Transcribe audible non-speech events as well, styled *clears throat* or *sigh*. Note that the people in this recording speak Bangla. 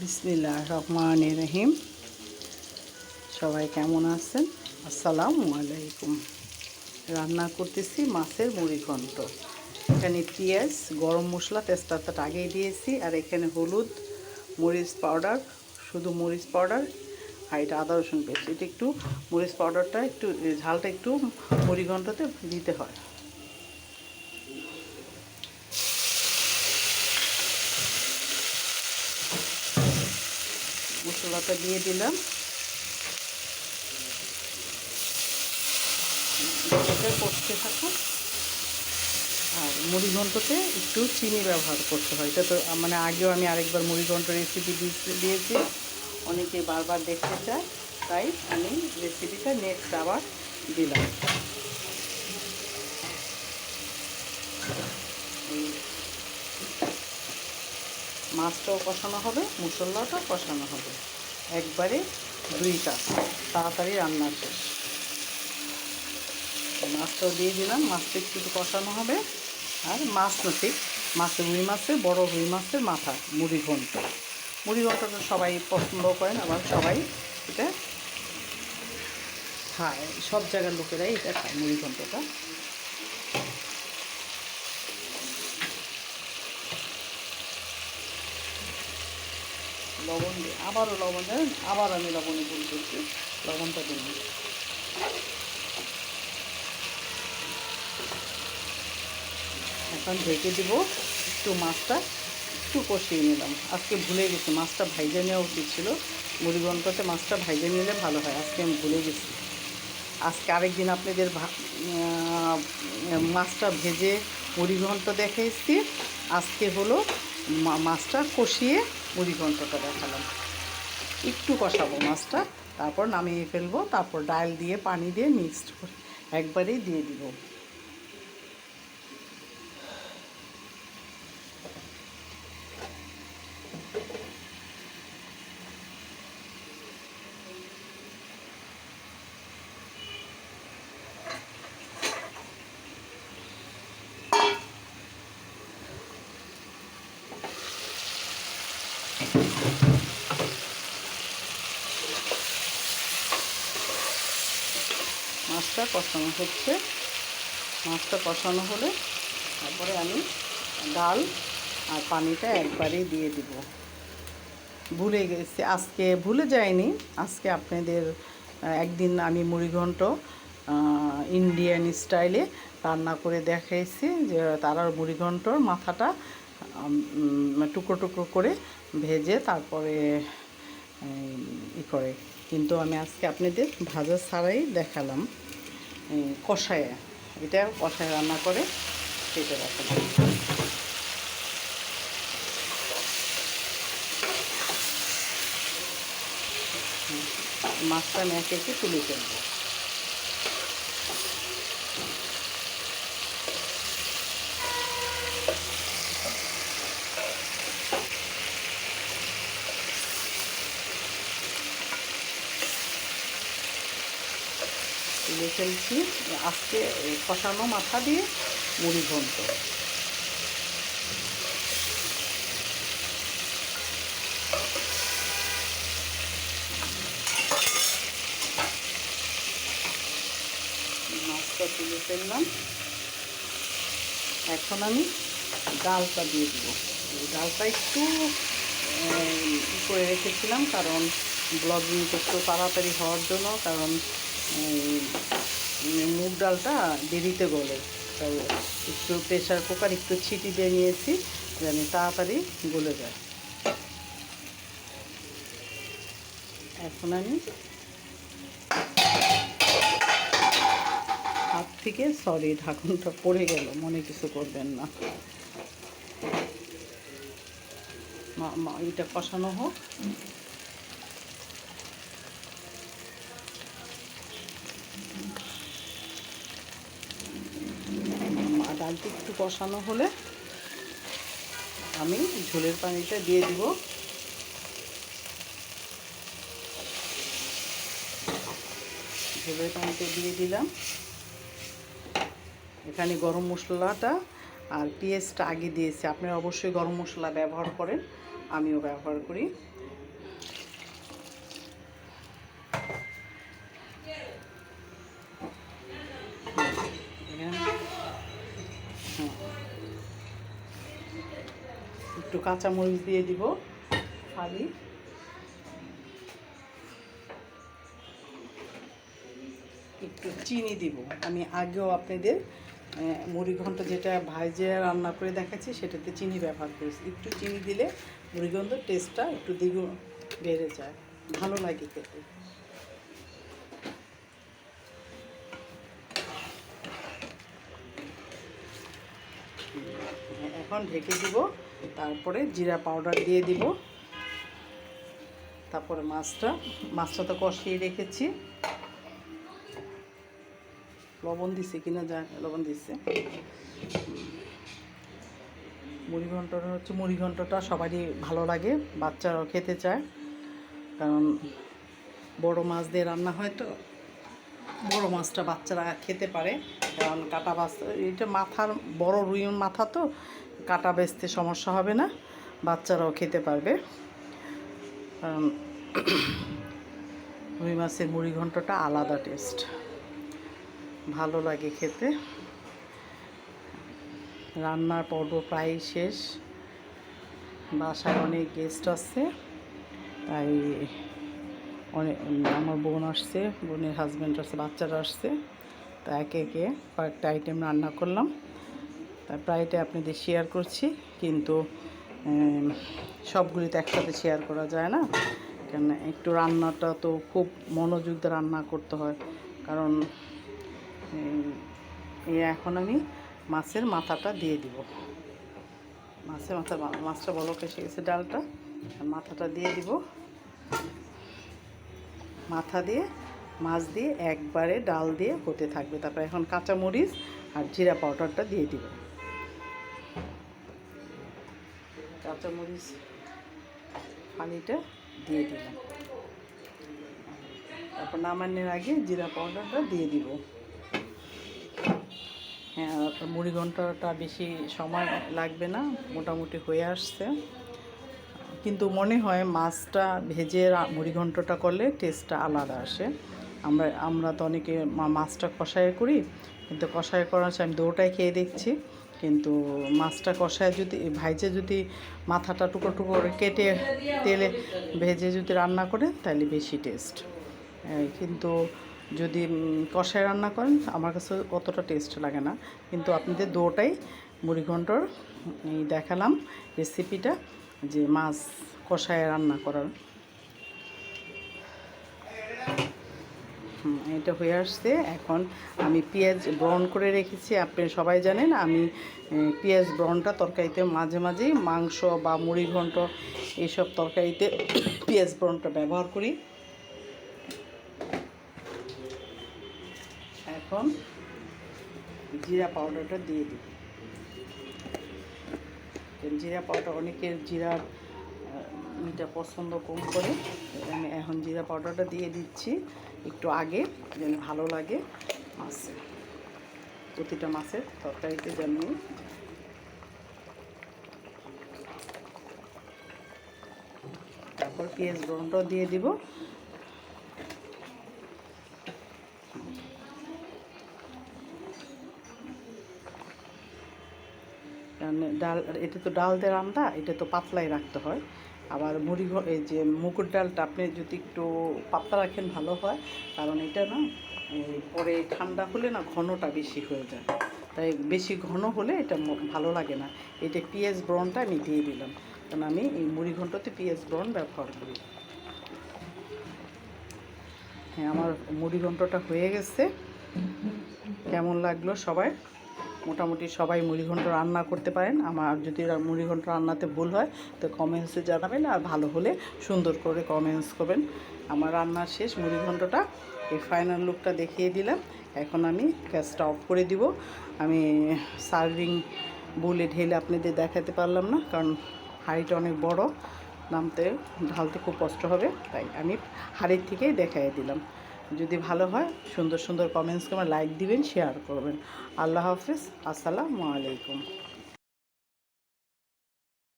বিসমিল্লাহ রহমান রহিম। সবাই কেমন আছেন? আসসালামু আলাইকুম। রান্না করতেছি মাছের মুড়ি ঘন্ট। এখানে পেঁয়াজ, গরম মশলা, তেজপাতাটা আগেই দিয়েছি, আর এখানে হলুদ মরিচ পাউডার, শুধু মরিচ পাউডার, আর এটা আদা রসুন পেস্ট। এটা একটু মরিচ পাউডারটা, একটু ঝালটা একটু মুড়ি ঘন্টতে দিতে হয়। মশলাটা দিয়ে দিলাম। করতে থাকুন আর মুড়ি ঘন্টতে একটু চিনি ব্যবহার করতে হয়। এটা তো মানে আগেও আমি আরেকবার মুড়ি ঘন্ট রেসিপি দিয়েছি। অনেকে বারবার দেখতে চায়, তাই আমি রেসিপিটা নেক্সট আবার দিলাম। মাছটাও কষানো হবে, মশলাটাও কষানো হবে। একবারে দুই কাপ তাড়াতাড়ি রান্না শেষ। মাছটাও দিয়ে দিলাম। মাছটা একটু কষানো হবে। আর মাছ না, ঠিক মাছের রুই মাছের বড় রুই মাছের মাথা, মুড়ি ঘন্ট। মুড়ি ঘন্টটা সবাই পছন্দ করেন, আবার সবাই এটা খায়। সব জায়গার লোকেরাই এটা খায় মুড়ি ঘন্টটা। লবণ দিয়ে আবারও লবণ দেন আবার আমি লবণে ভুল করছি, লবণটা দিন এখন ঢেকে দিব একটু মাছটা, একটু কষিয়ে নিলাম। আজকে ভুলে গেছি, মাছটা ভাইজে নেওয়া উচিত ছিল। মুড়িগন্ডতে মাছটা ভাইজে নিলে ভালো হয়, আজকে আমি ভুলে গেছি। আজকে আরেকদিন আপনাদের মাছটা ভেজে মুড়িঘণ্ট দেখে এসছি আজকে হলো মাছটা কষিয়ে মুড়িঘণ্টটা দেখালাম। একটু কষাবো মাছটা, তারপর নামিয়ে ফেলব, তারপর ডাল দিয়ে, পানি দিয়ে মিক্সড করে একবারেই দিয়ে দিব। মাছটা কষানো হচ্ছে। মাছটা কষানো হলে তারপরে আমি ডাল আর পানিটা একবারেই দিয়ে দিব। ভুলে গেছি, আজকে ভুলে যায়নি আজকে আপনাদের, একদিন আমি মুড়িঘণ্ট ইন্ডিয়ান স্টাইলে রান্না করে দেখাইছি যে তারার মুড়িঘণ্টর মাথাটা টুকরো টুকরো করে ভেজে তারপরে ই করে। কিন্তু আমি আজকে আপনাদের ভাজা ছাড়াই দেখালাম। কষায় এটা কষায় রান্না করে কেটে দেখালাম মাছটা আমি এক একটু তুলে ফেলব। তুলে ফেলছি। আজকে কষানো মাথা দিয়ে মুড়ি ঘন্ট। মাছটা তুলে ফেললাম। এখন আমি ডালটা দিয়ে দেবো। ডালটা একটু করে রেখেছিলাম, কারণ ব্লগিং একটু তাড়াতাড়ি হওয়ার জন্য, কারণ মুগ ডালটা দেরিতে গলে। তাই একটু প্রেশার কুকার একটু ছিটি দিয়ে নিয়েছি, যেন তাড়াতাড়ি গলে যায়। এখন আমি হাত থেকে সরি ঢাকনটা পড়ে গেল, মনে কিছু করবেন না। এটা কষানো হোক। ডালটি একটু কষানো হলে আমি ঝোলের পানিটা দিয়ে দিব। ঝোলের পানিটা দিয়ে দিলাম। এখানে গরম মশলাটা আর পেঁয়াজটা আগে দিয়েছি। আপনারা অবশ্যই গরম মশলা ব্যবহার করেন, আমিও ব্যবহার করি। একটু কাঁচামরিচ দিয়ে দিব খালি। একটু চিনি দিব। আমি আগেও আপনাদের আহ, মুড়ি ঘন্ট যেটা ভাইজে রান্না করে দেখাচ্ছি সেটাতে চিনি ব্যবহার করেছি। একটু চিনি দিলে মুড়ি ঘন্ট টেস্টটা একটু দ্বিগুণ বেড়ে যায়। ভালো লাগে খেতে। এখন ঢেকে দিব তারপরে জিরা পাউডার দিয়ে দিব। তারপরে মাছটা মাছটা তো কষিয়ে রেখেছি। লবণ দিছে কিনা যা লবণ দিচ্ছে মুড়ি ঘন্টটা হচ্ছে, মুড়ি ঘন্টটা সবারই ভালো লাগে, বাচ্চারাও খেতে চায়। কারণ বড় মাছ দিয়ে রান্না হয় তো, বড় মাছটা বাচ্চারা খেতে পারে। কারণ কাটা মাছ এটা মাথার বড় রুই মাথা তো কাটা বেচতে সমস্যা হবে না, বাচ্চারাও খেতে পারবে। কারণ *clears throat* রুই মাছের মুড়ি ঘন্টটা আলাদা টেস্ট। ভালো লাগে খেতে। রান্নার পর্ব প্রায় শেষ। বাসায় অনেক গেস্ট আসছে, তাই অনেক, আমার বোন আসছে, বোনের হাজব্যান্ড আসছে, বাচ্চারা আসছে তা একে একে কয়েকটা আইটেম রান্না করলাম। তা প্রায়টা আপনাদের শেয়ার করছি, কিন্তু সবগুলি তো একসাথে শেয়ার করা যায় না। কেন একটু রান্নাটা তো খুব মনোযোগ দিয়ে রান্না করতে হয়। কারণ এখন আমি মাছের মাথাটা দিয়ে দিব। মাছের মাথা, মাছটা বলক এসে গেছে ডালটা। মাথাটা দিয়ে দিব। মাথা দিয়ে, মাছ দিয়ে একবারে ডাল দিয়ে হতে থাকবে। তারপর এখন কাঁচামরিচ আর জিরা পাউডারটা দিয়ে দিব। কাঁচামরিচ পানিটা দিয়ে দিলাম। তারপর নামানোর আগে জিরা পাউডারটা দিয়ে দিব। হ্যাঁ মুড়ি ঘন্টাটা বেশি সময় লাগবে না, মোটামুটি হয়ে আসছে। কিন্তু মনে হয় মাছটা ভেজে মুড়ি ঘন্টটা করলে টেস্টটা আলাদা আসে। আমরা আমরা তো অনেকে মাছটা কষায় করি, কিন্তু কষায় করার আমি দুটাই খেয়ে দেখছি। কিন্তু মাছটা কষায় যদি, ভাইজে যদি মাথাটা টুকরো টুকরো করে কেটে তেলে ভেজে যদি রান্না করে, তাহলে বেশি টেস্ট কিন্তু যদি কষায় রান্না করেন, আমার কাছে অতটা টেস্ট লাগে না। কিন্তু আপনাদের দুটাই মুড়িঘণ্টর দেখালাম রেসিপিটা যে মাছ কষায় রান্না করার। এটা হয়ে আসছে। এখন আমি পেঁয়াজ ব্রাউন করে রেখেছি আপনি সবাই জানেন আমি পেঁয়াজ ব্রাউনটা তরকারিতে মাঝে মাঝেই মাংস বা মুড়ি ঘন্ট এইসব তরকারিতে *coughs* পেঁয়াজ ব্রাউনটা ব্যবহার করি। এখন জিরা পাউডারটা দিয়ে দিই। জিরা পাউডার অনেকের আহ, ইটা পছন্দ কম করে আমি এখন জিরা পাউডারটা দিয়ে দিচ্ছি। একটু আগে, যেন ভালো লাগে মাছে, প্রতিটা মাছের তরকারিতে যেন তারপর পেঁয়াজ ব্রনটাও দিয়ে দিব। ডাল এটা তো ডাল দিয়ে রান্না, এটা তো পাতলাই রাখতে হয়। আবার মুড়ি এই যে মুগুর ডালটা আপনি যদি একটু পাতলা রাখেন ভালো হয়। কারণ এটা না পরে ঠান্ডা হলে না ঘনটা বেশি হয়ে যায়। তাই বেশি ঘন হলে এটা ভালো লাগে না। এটা পেঁয়াজ ব্রনটা আমি দিয়ে দিলাম। কারণ আমি এই মুড়ি ঘন্টতে পেঁয়াজ ব্রন ব্যবহার করি। হ্যাঁ আমার মুড়ি ঘন্টটা হয়ে গেছে। কেমন লাগল সবাই? মোটামুটি সবাই মুড়িঘণ্ট রান্না করতে পারেন। আমার যদি মুড়িঘণ্ট রান্নাতে ভুল হয়, তো কমেন্টসে জানাবেন আর ভালো হলে সুন্দর করে কমেন্টস করবেন। আমার রান্নার শেষ, মুড়িঘণ্টটা এই ফাইনাল লুকটা দেখিয়ে দিলাম। এখন আমি গ্যাসটা অফ করে দিব। আমি সার্ভিং বলে ঢেলে আপনাদের দেখাতে পারলাম না, কারণ হাঁড়িটা অনেক বড়, নামতে, ঢালতে খুব কষ্ট হবে, তাই আমি হাঁড়ির থেকেই দেখাই দিলাম। যদি ভালো হয়, সুন্দর সুন্দর কমেন্টস করবেন লাইক দিবেন শেয়ার করবেন। আল্লাহ হাফিজ, আসসালামু আলাইকুম।